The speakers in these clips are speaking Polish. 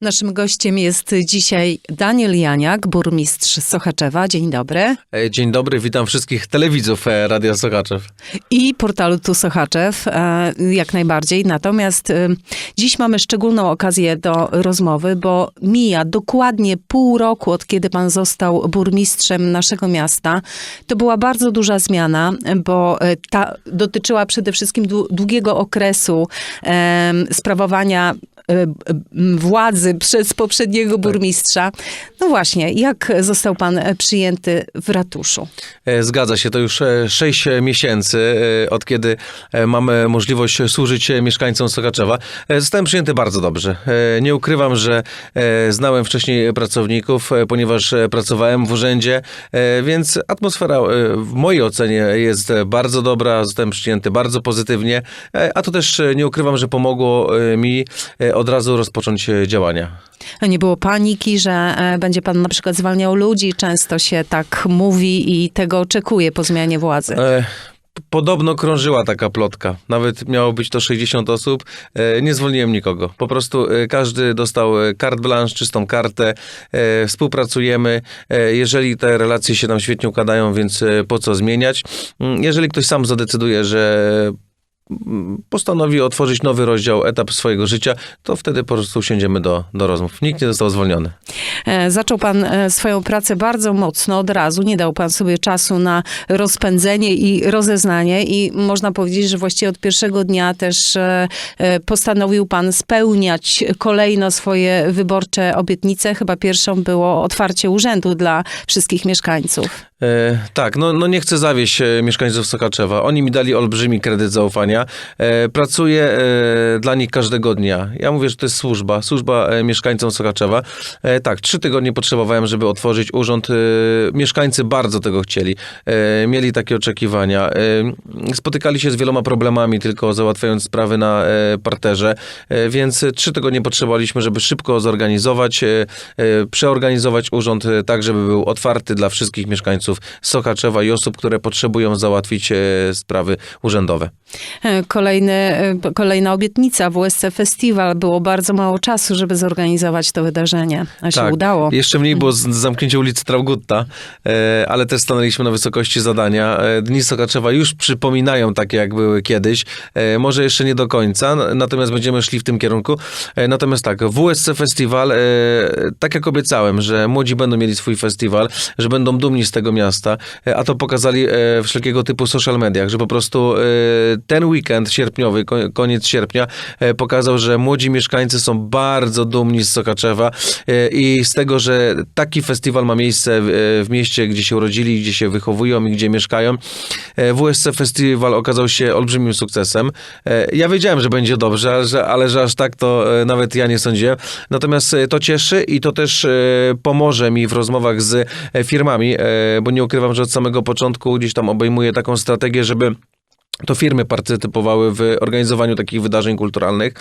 Naszym gościem jest dzisiaj Daniel Janiak, burmistrz Sochaczewa. Dzień dobry. E, Dzień dobry, witam wszystkich telewidzów e, Radia Sochaczew. I portalu Tu Sochaczew, e, jak najbardziej. Natomiast dziś mamy szczególną okazję do rozmowy, bo mija dokładnie pół roku, od kiedy pan został burmistrzem naszego miasta. To była bardzo duża zmiana, bo ta dotyczyła przede wszystkim dłu- długiego okresu sprawowania e, władzy przez poprzedniego burmistrza. No właśnie, jak został pan e, przyjęty w ratuszu? E, Zgadza się, to już 6 miesięcy, e, od kiedy e, mamy możliwość służyć e, mieszkańcom Sochaczewa. E, Zostałem przyjęty bardzo dobrze. E, Nie ukrywam, że e, znałem wcześniej pracowników, e, ponieważ e, pracowałem w urzędzie, e, więc atmosfera e, w mojej ocenie jest e, bardzo dobra, zostałem przyjęty bardzo pozytywnie, e, a to też e, nie ukrywam, że pomogło e, mi e, od razu rozpocząć e, działania. A Nie było paniki, że e, będzie pan na przykład zwalniał ludzi. Często się tak mówi i tego oczekuje po zmianie władzy. E, Podobno krążyła taka plotka. Nawet miało być to 60 osób. E, Nie zwolniłem nikogo. Po prostu e, każdy dostał carte blanche, czystą kartę. Współpracujemy. Jeżeli te relacje się nam świetnie układają, więc po co zmieniać? Mm, Jeżeli ktoś sam zadecyduje, że postanowi otworzyć nowy rozdział, etap swojego życia, to wtedy po prostu siędziemy do, do rozmów. Nikt nie został zwolniony. E, Zaczął pan e, swoją pracę bardzo mocno od razu. Nie dał pan sobie czasu na rozpędzenie i rozeznanie i można powiedzieć, że właściwie od pierwszego dnia też e, postanowił pan spełniać kolejno swoje wyborcze obietnice. Chyba pierwszą było otwarcie urzędu dla wszystkich mieszkańców. E, tak, no, no nie chcę zawieść mieszkańców Sokaczewa. Oni mi dali olbrzymi kredyt zaufania. E, pracuję e, dla nich każdego dnia. Ja mówię, że to jest służba, służba e, mieszkańcom Sokaczewa. Tak, trzy tygodnie potrzebowałem, żeby otworzyć urząd. Mieszkańcy bardzo tego chcieli. Mieli takie oczekiwania. Spotykali się z wieloma problemami, tylko załatwiając sprawy na parterze, więc trzy tygodnie potrzebowaliśmy, żeby szybko zorganizować, przeorganizować urząd tak, żeby był otwarty dla wszystkich mieszkańców Sochaczewa i osób, które potrzebują załatwić sprawy urzędowe. E, Kolejny, e, kolejna obietnica, WSC Festiwal. Było bardzo mało czasu, żeby zorganizować to wydarzenie. A się Tak. udało. Jeszcze mniej było z- zamknięcie ulicy Traugutta, e, ale też stanęliśmy na wysokości zadania. Dni Sokaczewa już przypominają takie, jak były kiedyś. Może jeszcze nie do końca, natomiast będziemy szli w tym kierunku. Natomiast tak, WSC Festiwal, tak jak obiecałem, że młodzi będą mieli swój festiwal, że będą dumni z tego miasta, a to pokazali wszelkiego typu social mediach, że po prostu ten weekend sierpniowy, ko- koniec sierpnia, e, pokazał, że młodzi mieszkańcy są bardzo dumni z Sokaczewa e, i z tego, że taki festiwal ma miejsce w, e, w mieście, gdzie się urodzili, gdzie się wychowują i gdzie mieszkają. WSC Festiwal okazał się olbrzymim sukcesem. Ja wiedziałem, że będzie dobrze, ale że, ale że aż tak to nawet ja nie sądziłem. Natomiast to cieszy i to też pomoże mi w rozmowach z firmami, bo nie ukrywam, że od samego początku gdzieś tam obejmuję taką strategię, żeby to firmy partycypowały w organizowaniu takich wydarzeń kulturalnych.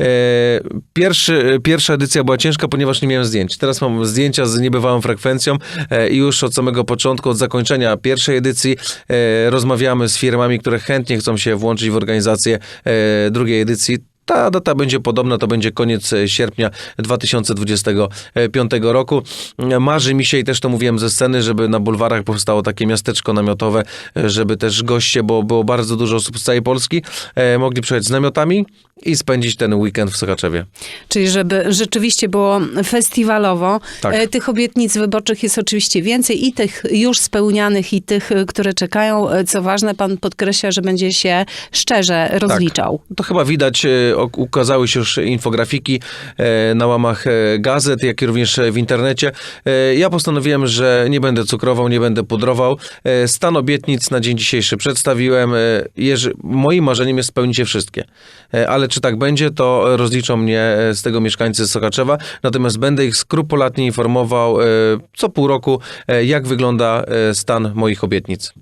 E, Pierwszy, pierwsza edycja była ciężka, ponieważ nie miałem zdjęć. Teraz mam zdjęcia z niebywałą frekwencją e, i już od samego początku, od zakończenia pierwszej edycji e, rozmawiamy z firmami, które chętnie chcą się włączyć w organizację drugiej edycji. Ta data będzie podobna, to będzie koniec e, sierpnia 2025 roku. Marzy mi się i też to mówiłem ze sceny, żeby na bulwarach powstało takie miasteczko namiotowe, e, żeby też goście, bo było bardzo dużo osób z całej Polski, e, mogli przyjechać z namiotami i spędzić ten weekend w Sochaczewie. Czyli żeby rzeczywiście było festiwalowo. Tak. E, Tych obietnic wyborczych jest oczywiście więcej i tych już spełnianych i tych, e, które czekają. E, Co ważne, pan podkreśla, że będzie się szczerze rozliczał. To chyba widać, ukazały się już infografiki na łamach gazet, jak i również w internecie. Ja postanowiłem, że nie będę cukrował, nie będę pudrował. Stan obietnic na dzień dzisiejszy przedstawiłem. Moim marzeniem jest spełnić je wszystkie. Ale czy tak będzie, to rozliczą mnie e, z tego mieszkańcy Sokaczewa. Natomiast będę ich skrupulatnie informował e, co pół roku, e, jak wygląda stan moich obietnic.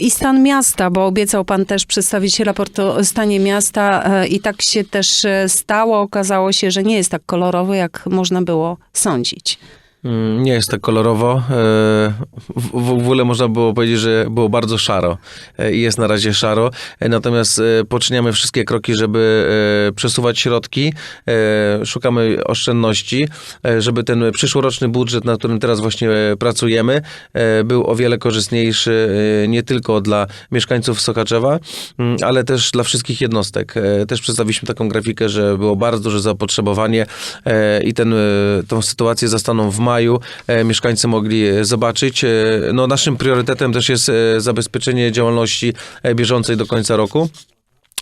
I stan miasta, bo obiecał pan też przedstawić raport o stanie miasta i tak się też stało. Okazało się, że nie jest tak kolorowy, jak można było sądzić. Mm, Nie jest tak kolorowo. E, W, ogóle można było powiedzieć, że było bardzo szaro E, i jest na razie szaro. E, Natomiast poczyniamy wszystkie kroki, żeby przesuwać środki. Szukamy oszczędności, żeby ten przyszłoroczny budżet, nad którym teraz właśnie pracujemy, był o wiele korzystniejszy nie tylko dla mieszkańców Sokaczewa, mm, ale też dla wszystkich jednostek. Też przedstawiliśmy taką grafikę, że było bardzo duże zapotrzebowanie i ten, tą sytuację zastaną w maju. E, Mieszkańcy mogli e, zobaczyć. E, No, naszym priorytetem też jest zabezpieczenie działalności bieżącej do końca roku.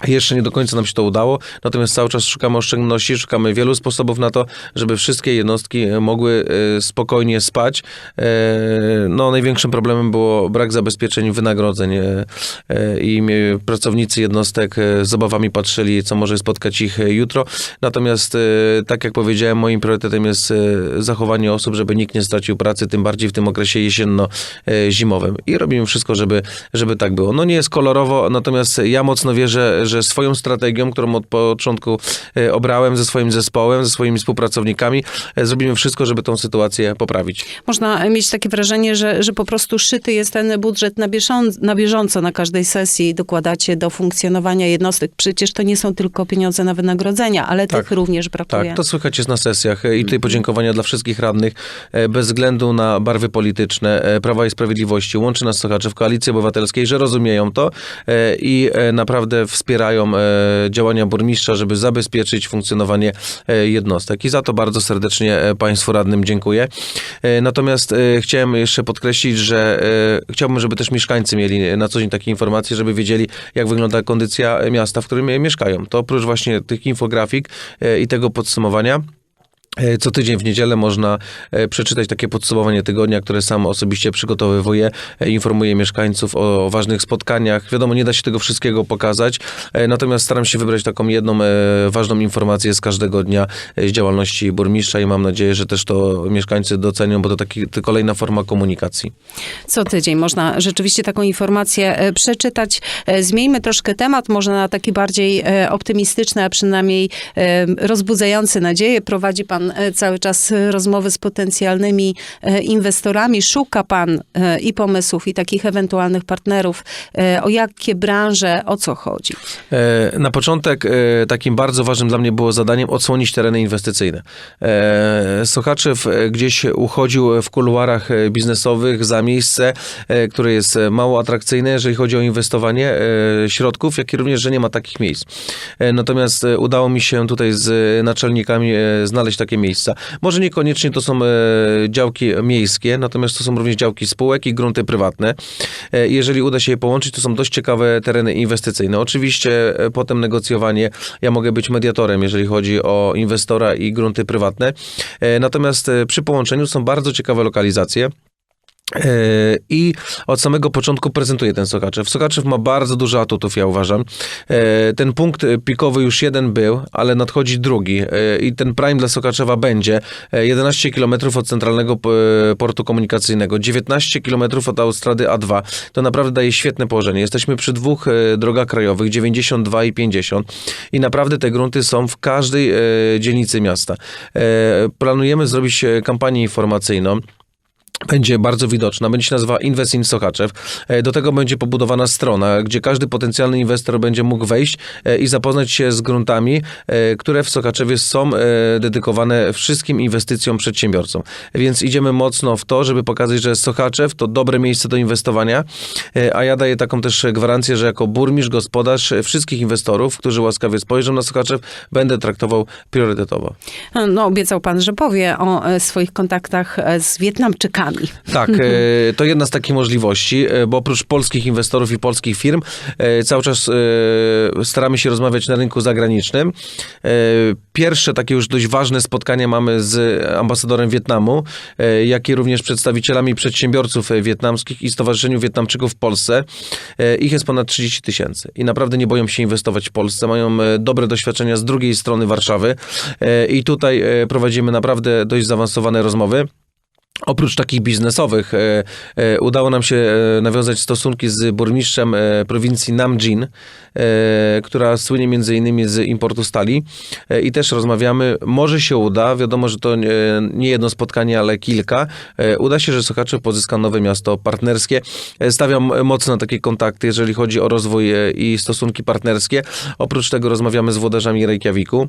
Jeszcze nie do końca nam się to udało, natomiast cały czas szukamy oszczędności, szukamy wielu sposobów na to, żeby wszystkie jednostki e, mogły e, spokojnie spać. E, No, największym problemem było brak zabezpieczeń wynagrodzeń i pracownicy jednostek z obawami patrzyli, co może spotkać ich jutro. Natomiast, tak jak powiedziałem, moim priorytetem jest zachowanie osób, żeby nikt nie stracił pracy, tym bardziej w tym okresie jesienno-zimowym. I robimy wszystko, żeby, żeby tak było. No nie jest kolorowo, natomiast ja mocno wierzę, że swoją strategią, którą od początku e, obrałem ze swoim zespołem, ze swoimi współpracownikami, e, zrobimy wszystko, żeby tą sytuację poprawić. Można mieć takie wrażenie, że, że po prostu szyty jest ten budżet na, bieżąco, na bieżąco na każdej sesji dokładacie do funkcjonowania jednostek. Przecież to nie są tylko pieniądze na wynagrodzenia, ale Tak. tych również brakuje. Tak, to słychać jest na sesjach e, i tutaj podziękowania dla wszystkich radnych, bez względu na barwy polityczne, Prawa i Sprawiedliwości, łączy nas słuchaczy w Koalicji Obywatelskiej, że rozumieją to i naprawdę wspierają e, działania burmistrza, żeby zabezpieczyć funkcjonowanie e, jednostek. I za to bardzo serdecznie e, Państwu radnym dziękuję. Natomiast chciałem jeszcze podkreślić, że chciałbym, żeby też mieszkańcy mieli na co dzień takie informacje, żeby wiedzieli, jak wygląda kondycja miasta, w którym mieszkają. To oprócz właśnie tych infografik i tego podsumowania, Co tydzień w niedzielę można e, przeczytać takie podsumowanie tygodnia, które sam osobiście przygotowywuję. E, Informuję mieszkańców o ważnych spotkaniach. Wiadomo, nie da się tego wszystkiego pokazać, e, natomiast staram się wybrać taką jedną e, ważną informację z każdego dnia e, z działalności burmistrza i mam nadzieję, że też to mieszkańcy docenią, bo to taki, to kolejna forma komunikacji. Co tydzień można rzeczywiście taką informację e, przeczytać. E, Zmieńmy troszkę temat, może na taki bardziej e, optymistyczny, a przynajmniej e, rozbudzający nadzieję. Prowadzi pan e, cały czas rozmowy z potencjalnymi e, inwestorami. Szuka pan e, i pomysłów, i takich ewentualnych partnerów. O jakie branże, o co chodzi? Na początek takim bardzo ważnym dla mnie było zadaniem odsłonić tereny inwestycyjne. Sochaczew gdzieś uchodził w kuluarach biznesowych za miejsce, które jest mało atrakcyjne, jeżeli chodzi o inwestowanie środków, jak i również, że nie ma takich miejsc. Natomiast udało mi się tutaj z naczelnikami znaleźć takie miejsca. Może niekoniecznie to są e, działki miejskie, natomiast to są również działki spółek i grunty prywatne. E, Jeżeli uda się je połączyć, to są dość ciekawe tereny inwestycyjne. Oczywiście e, potem negocjowanie, ja mogę być mediatorem, jeżeli chodzi o inwestora i grunty prywatne. Natomiast przy połączeniu są bardzo ciekawe lokalizacje. E, I od samego początku prezentuje ten Sokaczew. Sokaczew ma bardzo dużo atutów, ja uważam. E, Ten punkt pikowy już jeden był, ale nadchodzi drugi. E, I ten prime dla Sokaczewa będzie e, 11 km od centralnego portu komunikacyjnego, 19 km od autostrady A2. To naprawdę daje świetne położenie. Jesteśmy przy dwóch drogach krajowych, 92 i 50. I naprawdę te grunty są w każdej dzielnicy miasta. Planujemy zrobić kampanię informacyjną będzie bardzo widoczna. Będzie się nazywała Invest in Sochaczew. E, Do tego będzie pobudowana strona, gdzie każdy potencjalny inwestor będzie mógł wejść e, i zapoznać się z gruntami, e, które w Sokaczewie są dedykowane wszystkim inwestycjom przedsiębiorcom. Więc idziemy mocno w to, żeby pokazać, że Sochaczew to dobre miejsce do inwestowania, a ja daję taką też gwarancję, że jako burmistrz, gospodarz wszystkich inwestorów, którzy łaskawie spojrzą na Sochaczew, będę traktował priorytetowo. No, obiecał pan, że powie o swoich kontaktach z Wietnamczykami. Tak, e, to jedna z takich możliwości, e, bo oprócz polskich inwestorów i polskich firm e, cały czas staramy się rozmawiać na rynku zagranicznym. Pierwsze takie już dość ważne spotkanie mamy z ambasadorem Wietnamu, jak i również przedstawicielami przedsiębiorców wietnamskich i Stowarzyszeniu Wietnamczyków w Polsce. Ich jest ponad 30 tysięcy i naprawdę nie boją się inwestować w Polsce. Mają dobre doświadczenia z drugiej strony Warszawy i tutaj prowadzimy naprawdę dość zaawansowane rozmowy. Oprócz takich biznesowych, e, e, udało nam się e, nawiązać stosunki z burmistrzem prowincji Namjin, która słynie między innymi z importu stali i też rozmawiamy. Może się uda, wiadomo, że to nie, jedno spotkanie, ale kilka. Uda się, że Sochaczew pozyska nowe miasto partnerskie. Stawiam mocno takie kontakty, jeżeli chodzi o rozwój i stosunki partnerskie. Oprócz tego rozmawiamy z włodarzami Reykjaviku.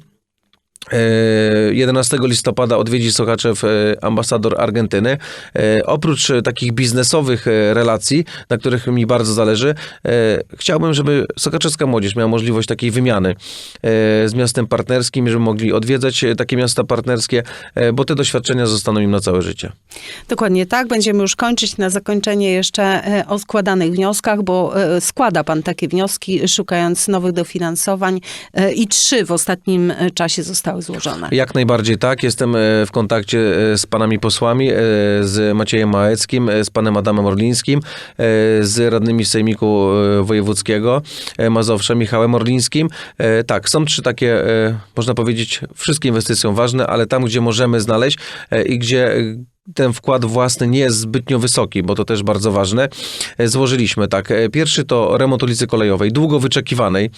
E, 11 listopada odwiedzi Sochaczew e, ambasador Argentyny. E, Oprócz e, takich biznesowych e, relacji, na których mi bardzo zależy, e, chciałbym, żeby sokaczewska młodzież miała możliwość takiej wymiany e, z miastem partnerskim, żeby mogli odwiedzać e, takie miasta partnerskie, e, bo te doświadczenia zostaną im na całe życie. Dokładnie tak. Będziemy już kończyć. Na zakończenie jeszcze e, o składanych wnioskach, bo e, składa pan takie wnioski, szukając nowych dofinansowań e, i trzy w ostatnim e, czasie zostały złożone. Jak najbardziej tak. Jestem e, w kontakcie e, z panami posłami, e, z Maciejem Małeckim, z panem Adamem Orlińskim, z radnymi Sejmiku Wojewódzkiego Mazowsza, Michałem Orlińskim. Tak, są trzy takie, można powiedzieć, wszystkie inwestycje są ważne, ale tam, gdzie możemy znaleźć i gdzie ten wkład własny nie jest zbytnio wysoki, bo to też bardzo ważne. E, Złożyliśmy tak. e, Pierwszy to remont ulicy Kolejowej, długo wyczekiwanej.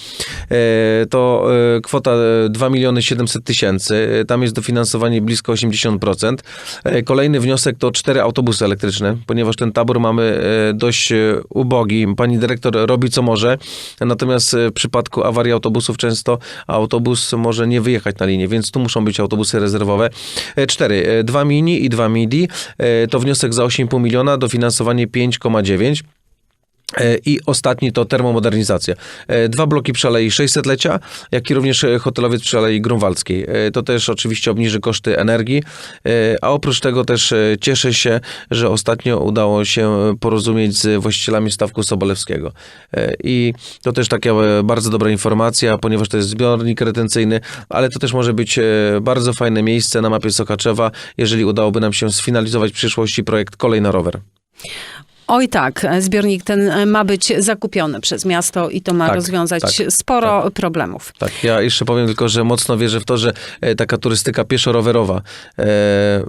E, To kwota e, 2 miliony 700 tysięcy. Tam jest dofinansowanie blisko 80%. E, Kolejny wniosek to cztery autobusy elektryczne, ponieważ ten tabor mamy dość ubogi. Pani dyrektor robi co może, natomiast w przypadku awarii autobusów często autobus może nie wyjechać na linię, więc tu muszą być autobusy rezerwowe. Cztery. Dwa mini i dwa midi. E, To wniosek za 8,5 miliona, dofinansowanie 5,9. E, I ostatni to termomodernizacja. E, Dwa bloki przy Alei 600-lecia, jak i również e, hotelowiec przy Alei Grunwaldzkiej. To też oczywiście obniży koszty energii, a oprócz tego też cieszę się, że ostatnio udało się porozumieć z właścicielami stawku Sobolewskiego. I to też taka bardzo dobra informacja, ponieważ to jest zbiornik retencyjny, ale to też może być bardzo fajne miejsce na mapie Sokaczewa, jeżeli udałoby nam się sfinalizować w przyszłości projekt Kolej na rower. Oj tak, zbiornik ten e, ma być zakupiony przez miasto i to ma Tak, rozwiązać tak, sporo problemów. Tak, ja jeszcze powiem tylko, że mocno wierzę w to, że e, taka turystyka pieszo-rowerowa e,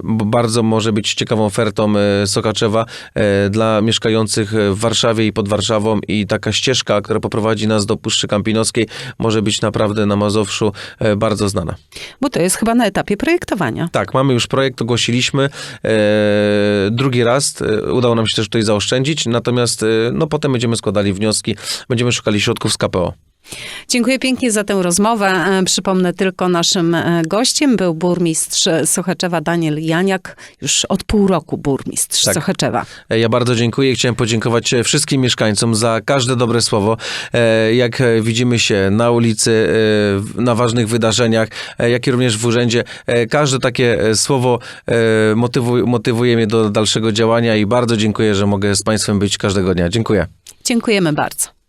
bardzo może być ciekawą ofertą e, Sokaczewa e, dla mieszkających w Warszawie i pod Warszawą i taka ścieżka, która poprowadzi nas do Puszczy Kampinoskiej może być naprawdę na Mazowszu e, bardzo znana. Bo to jest chyba na etapie projektowania. Tak, mamy już projekt, ogłosiliśmy. Drugi raz udało nam się też tutaj zaoszczędzić, natomiast e, no, potem będziemy składali wnioski, będziemy szukali środków z KPO. Dziękuję pięknie za tę rozmowę. E, Przypomnę tylko, naszym e, gościem był burmistrz Sochaczewa Daniel Janiak, już od pół roku burmistrz Tak. Sochaczewa. E, Ja bardzo dziękuję i chciałem podziękować e, wszystkim mieszkańcom za każde dobre słowo. E, Jak e, widzimy się na ulicy, e, na ważnych wydarzeniach, e, jak i również w urzędzie, e, każde takie e, słowo e, motywuje, motywuje mnie do dalszego działania i bardzo dziękuję, że mogę z Państwem być każdego dnia. Dziękuję. Dziękujemy bardzo.